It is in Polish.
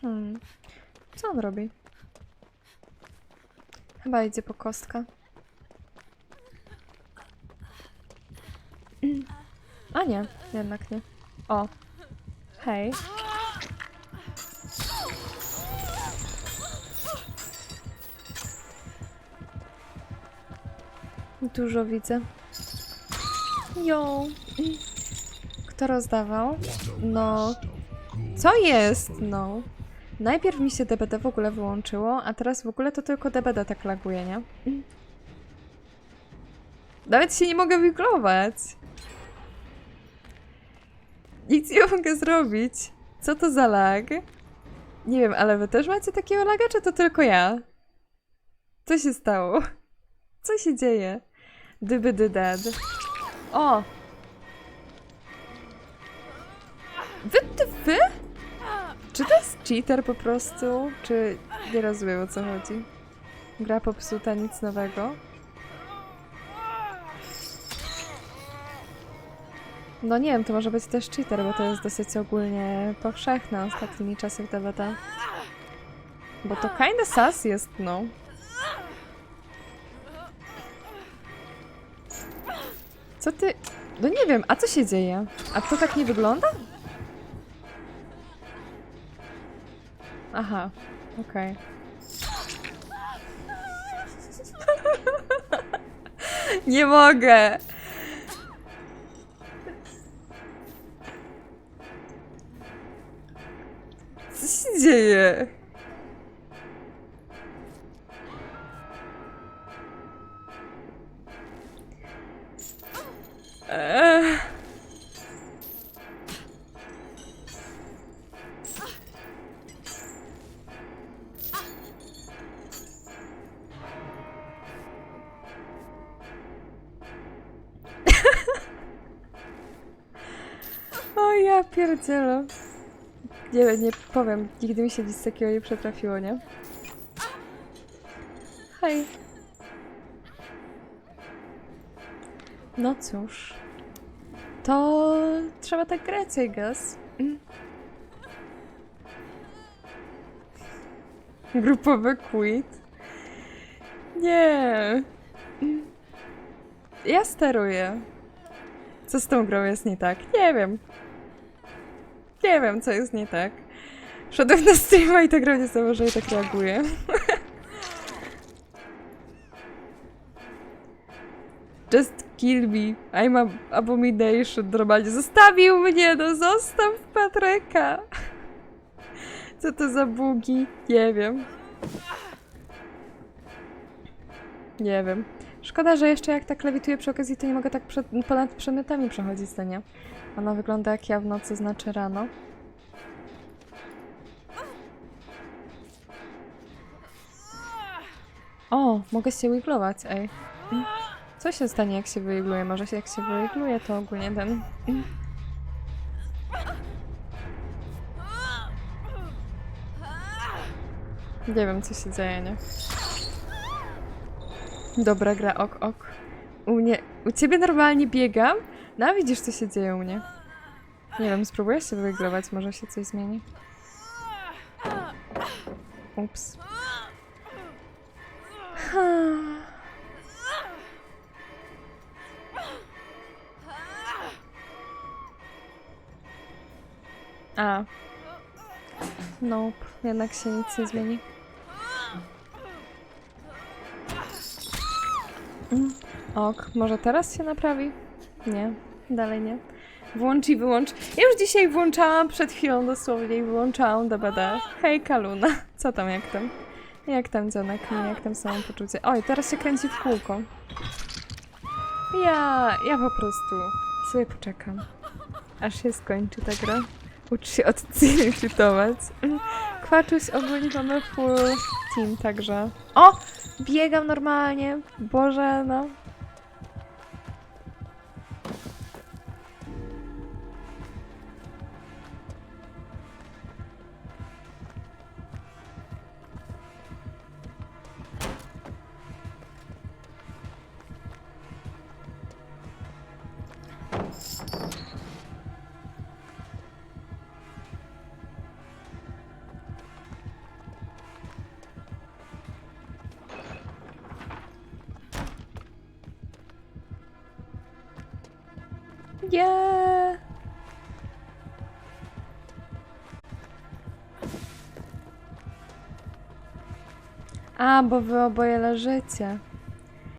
Hmm. Co on robi? Chyba idzie po kostkę. A nie, jednak nie. O. Hej. Dużo widzę. Jo. Kto rozdawał? No. Co jest? No. Najpierw mi się DBD w ogóle wyłączyło, a teraz w ogóle to tylko DBD tak laguje, nie? Nawet się nie mogę wiglować. Nic nie mogę zrobić. Co to za lag? Nie wiem, ale wy też macie takiego laga, czy to tylko ja? Co się stało? Co się dzieje? Dyby dy dead. O! Wy, ty, wy? Cheater po prostu? Czy nie rozumiem o co chodzi? Gra popsuta, nic nowego. No nie wiem, to może być też cheater, bo to jest dosyć ogólnie powszechne ostatnimi czasy w DVD. Bo to kinda sus jest, no. Co ty... No nie wiem, a co się dzieje? A to tak nie wygląda? Aha, okej. nie mogę! Co się dzieje? Eee. Ja pierdzielę. Nie, nie powiem, nigdy mi się nic takiego nie przetrafiło, nie? Hej. No cóż. To trzeba tak grać, I guess. Grupowy quit. Nie. Ja steruję. Co z tą grą jest nie tak? Nie wiem. Nie wiem, co jest nie tak. Wszedłem na streama i ta gra nie założę i tak reaguje. Just kill me. I'm a abomination. Normalnie zostawił mnie, no zostaw Patryka. Co to za bugi? Nie wiem. Nie wiem. Szkoda, że jeszcze jak tak lewituję przy okazji, to nie mogę tak przed, ponad przedmiotami przechodzić, to nie? Ona wygląda jak ja w nocy, znaczy rano. O, mogę się wiglować, ej. Co się stanie, jak się wyigluję? Może się, jak się wyigluję, to ogólnie ten... Nie wiem, co się dzieje, nie? Dobra gra, ok, ok. U mnie... U ciebie normalnie biegam? No, a widzisz, co się dzieje u mnie. Nie wiem, spróbuję się wyiglować, może się coś zmieni. Ups. A. Nope, jednak się nic nie zmieni. Ok, może teraz się naprawi? Nie, dalej nie. Włącz i wyłącz. Ja już dzisiaj włączałam, przed chwilą dosłownie i wyłączałam DBD. Hej Kaluna, co tam, jak tam? Jak tam dzionek, jak tam samopoczucie? Oj, teraz się kręci w kółko. Ja, ja po prostu sobie poczekam, aż się skończy ta gra. Ucz się od cheatować. Kwaczuś ogólnie mamy full team, także... O! Biegam normalnie. Boże, no. Yeah! A, bo wy oboje leżycie.